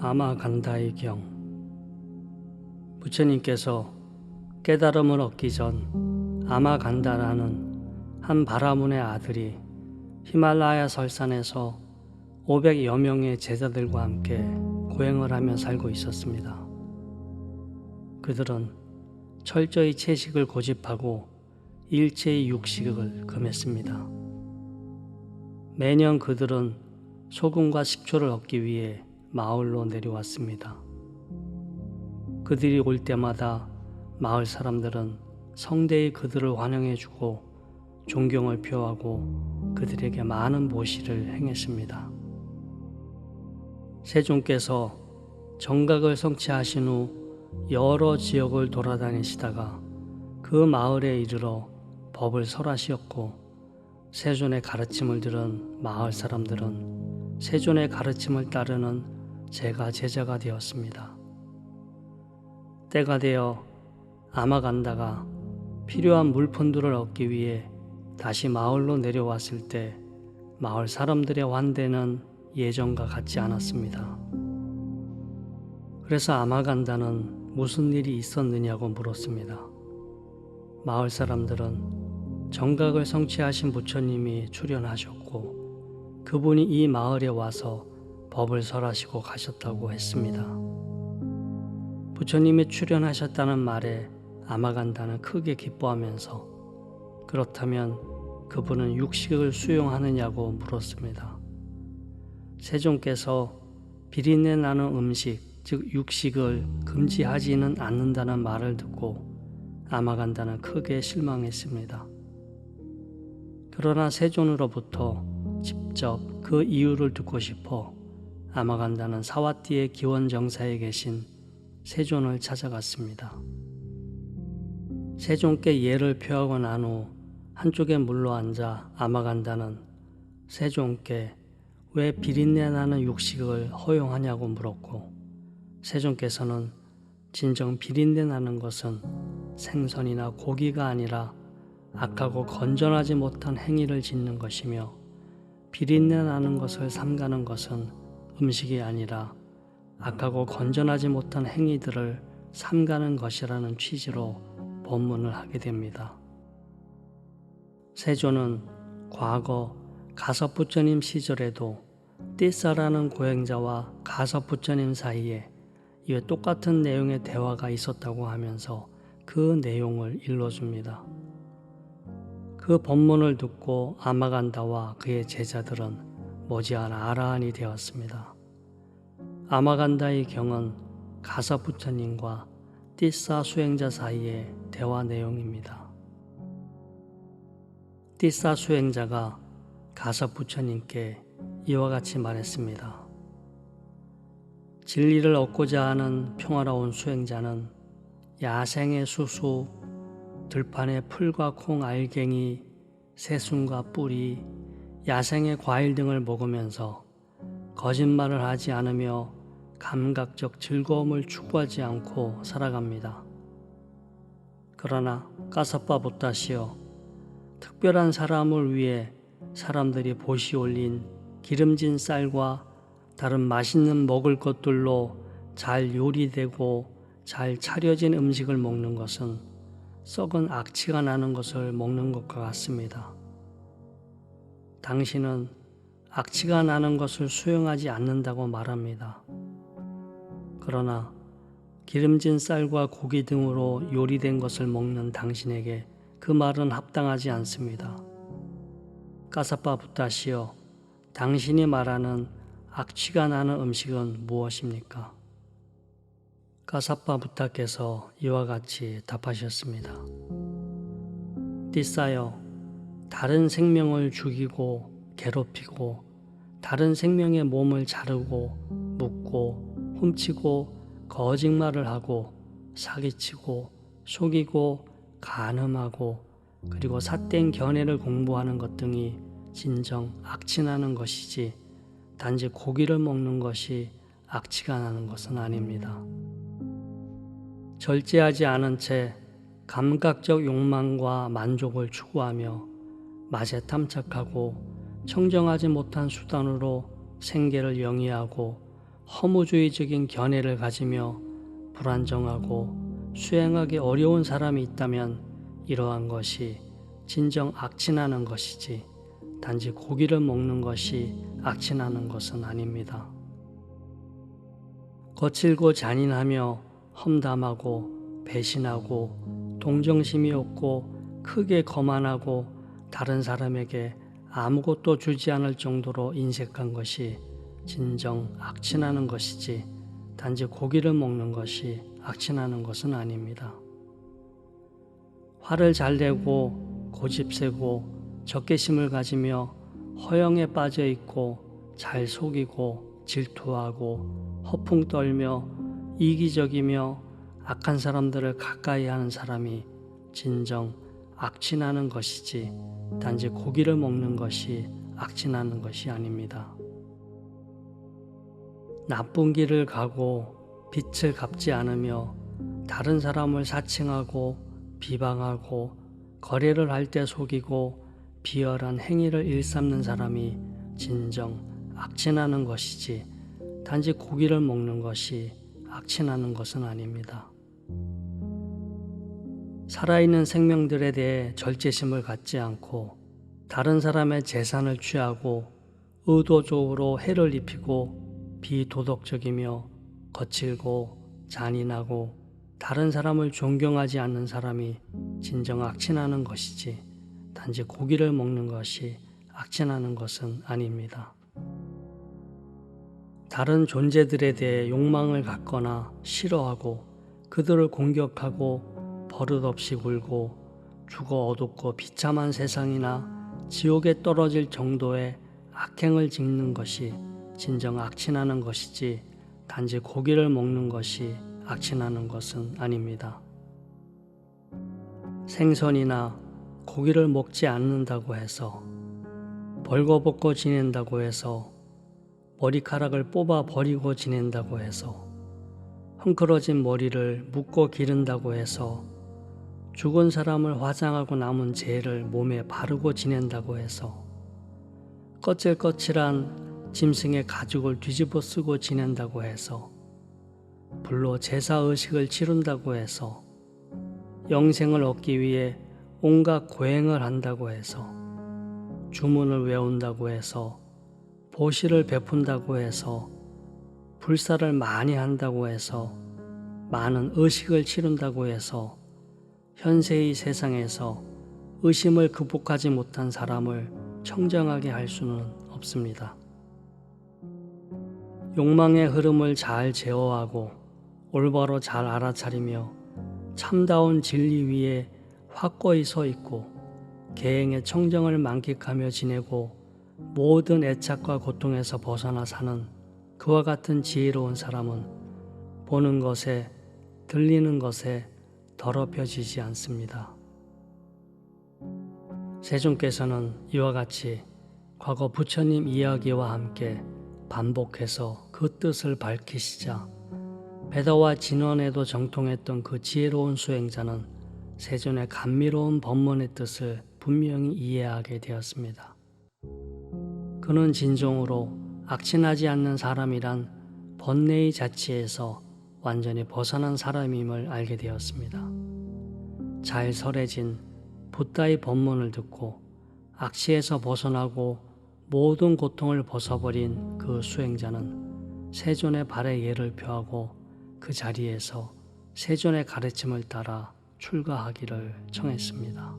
아마간다의 경 부처님께서 깨달음을 얻기 전 아마간다라는 한 바라문의 아들이 히말라야 설산에서 500여 명의 제자들과 함께 고행을 하며 살고 있었습니다. 그들은 철저히 채식을 고집하고 일체의 육식을 금했습니다. 매년 그들은 소금과 식초를 얻기 위해 마을로 내려왔습니다. 그들이 올 때마다 마을 사람들은 성대히 그들을 환영해주고 존경을 표하고 그들에게 많은 보시를 행했습니다. 세종께서 정각을 성취하신 후 여러 지역을 돌아다니시다가 그 마을에 이르러 법을 설하시었고 세존의 가르침을 들은 마을 사람들은 세존의 가르침을 따르는 제가 제자가 되었습니다. 때가 되어 아마간다가 필요한 물품들을 얻기 위해 다시 마을로 내려왔을 때 마을 사람들의 환대는 예전과 같지 않았습니다. 그래서 아마간다는 무슨 일이 있었느냐고 물었습니다. 마을 사람들은 정각을 성취하신 부처님이 출연하셨고 그분이 이 마을에 와서 법을 설하시고 가셨다고 했습니다. 부처님이 출연하셨다는 말에 아마간다는 크게 기뻐하면서 그렇다면 그분은 육식을 수용하느냐고 물었습니다. 세종께서 비린내 나는 음식, 즉 육식을 금지하지는 않는다는 말을 듣고 아마간다는 크게 실망했습니다. 그러나 세존으로부터 직접 그 이유를 듣고 싶어 아마간다는 사와띠의 기원 정사에 계신 세존을 찾아갔습니다. 세종께 예를 표하고 난 후 한쪽에 물러 앉아 아마간다는 세종께 왜 비린내 나는 육식을 허용하냐고 물었고 세종께서는 진정 비린내 나는 것은 생선이나 고기가 아니라 악하고 건전하지 못한 행위를 짓는 것이며 비린내 나는 것을 삼가는 것은 음식이 아니라 악하고 건전하지 못한 행위들을 삼가는 것이라는 취지로 법문을 하게 됩니다. 세조는 과거 가섭부처님 시절에도 띠사라는 고행자와 가섭부처님 사이에 이에 똑같은 내용의 대화가 있었다고 하면서 그 내용을 일러줍니다. 그 법문을 듣고 아마간다와 그의 제자들은 머지않아 아라한이 되었습니다. 아마간다의 경은 가사 부처님과 띠사 수행자 사이의 대화 내용입니다. 띠사 수행자가 가사 부처님께 이와 같이 말했습니다. 진리를 얻고자 하는 평화로운 수행자는 야생의 수수, 들판의 풀과 콩 알갱이, 새순과 뿌리, 야생의 과일 등을 먹으면서 거짓말을 하지 않으며 감각적 즐거움을 추구하지 않고 살아갑니다. 그러나 까사빠 부다시여 특별한 사람을 위해 사람들이 보시 올린 기름진 쌀과 다른 맛있는 먹을 것들로 잘 요리되고 잘 차려진 음식을 먹는 것은 썩은 악취가 나는 것을 먹는 것과 같습니다. 당신은 악취가 나는 것을 수용하지 않는다고 말합니다. 그러나 기름진 쌀과 고기 등으로 요리된 것을 먹는 당신에게 그 말은 합당하지 않습니다. 까사빠 부타시여, 당신이 말하는 악취가 나는 음식은 무엇입니까? 까사빠 부타께서 이와 같이 답하셨습니다. 띠싸여, 다른 생명을 죽이고 괴롭히고 다른 생명의 몸을 자르고 묶고 훔치고 거짓말을 하고 사기치고 속이고 간음하고 그리고 삿된 견해를 공부하는 것 등이 진정 악취나는 것이지 단지 고기를 먹는 것이 악취가 나는 것은 아닙니다. 절제하지 않은 채 감각적 욕망과 만족을 추구하며 맛에 탐착하고 청정하지 못한 수단으로 생계를 영위하고 허무주의적인 견해를 가지며 불안정하고 수행하기 어려운 사람이 있다면 이러한 것이 진정 악진하는 것이지 단지 고기를 먹는 것이 악진하는 것은 아닙니다. 거칠고 잔인하며 험담하고 배신하고 동정심이 없고 크게 거만하고 다른 사람에게 아무것도 주지 않을 정도로 인색한 것이 진정 악진하는 것이지 단지 고기를 먹는 것이 악진하는 것은 아닙니다. 화를 잘 내고 고집세고 적개심을 가지며 허영에 빠져 있고 잘 속이고 질투하고 허풍 떨며 이기적이며 악한 사람들을 가까이 하는 사람이 진정 악진하는 것이지 단지 고기를 먹는 것이 악진하는 것이 아닙니다. 나쁜 길을 가고 빛을 갚지 않으며 다른 사람을 사칭하고 비방하고 거래를 할 때 속이고 비열한 행위를 일삼는 사람이 진정 악진하는 것이지 단지 고기를 먹는 것이 악진하는 것은 아닙니다. 살아있는 생명들에 대해 절제심을 갖지 않고 다른 사람의 재산을 취하고 의도적으로 해를 입히고 비도덕적이며 거칠고 잔인하고 다른 사람을 존경하지 않는 사람이 진정 악진하는 것이지 단지 고기를 먹는 것이 악진하는 것은 아닙니다. 다른 존재들에 대해 욕망을 갖거나 싫어하고 그들을 공격하고 버릇없이 굴고 죽어 어둡고 비참한 세상이나 지옥에 떨어질 정도의 악행을 짓는 것이 진정 악친하는 것이지 단지 고기를 먹는 것이 악친하는 것은 아닙니다. 생선이나 고기를 먹지 않는다고 해서 벌거벗고 지낸다고 해서 머리카락을 뽑아 버리고 지낸다고 해서 헝클어진 머리를 묶고 기른다고 해서 죽은 사람을 화장하고 남은 재를 몸에 바르고 지낸다고 해서 거칠거칠한 짐승의 가죽을 뒤집어 쓰고 지낸다고 해서 불로 제사 의식을 치른다고 해서 영생을 얻기 위해 온갖 고행을 한다고 해서 주문을 외운다고 해서 보시를 베푼다고 해서 불사를 많이 한다고 해서 많은 의식을 치른다고 해서 현세의 세상에서 의심을 극복하지 못한 사람을 청정하게 할 수는 없습니다. 욕망의 흐름을 잘 제어하고 올바로 잘 알아차리며 참다운 진리 위에 확고히 서 있고 계행의 청정을 만끽하며 지내고 모든 애착과 고통에서 벗어나 사는 그와 같은 지혜로운 사람은 보는 것에 들리는 것에 더럽혀지지 않습니다. 세종께서는 이와 같이 과거 부처님 이야기와 함께 반복해서 그 뜻을 밝히시자 배다와 진원에도 정통했던 그 지혜로운 수행자는 세존의 감미로운 법문의 뜻을 분명히 이해하게 되었습니다. 그는 진정으로 악친하지 않는 사람이란 번뇌의 자치에서 완전히 벗어난 사람임을 알게 되었습니다. 잘 설해진 부다의 법문을 듣고 악취에서 벗어나고 모든 고통을 벗어버린 그 수행자는 세존의 발의 예를 표하고 그 자리에서 세존의 가르침을 따라 출가하기를 청했습니다.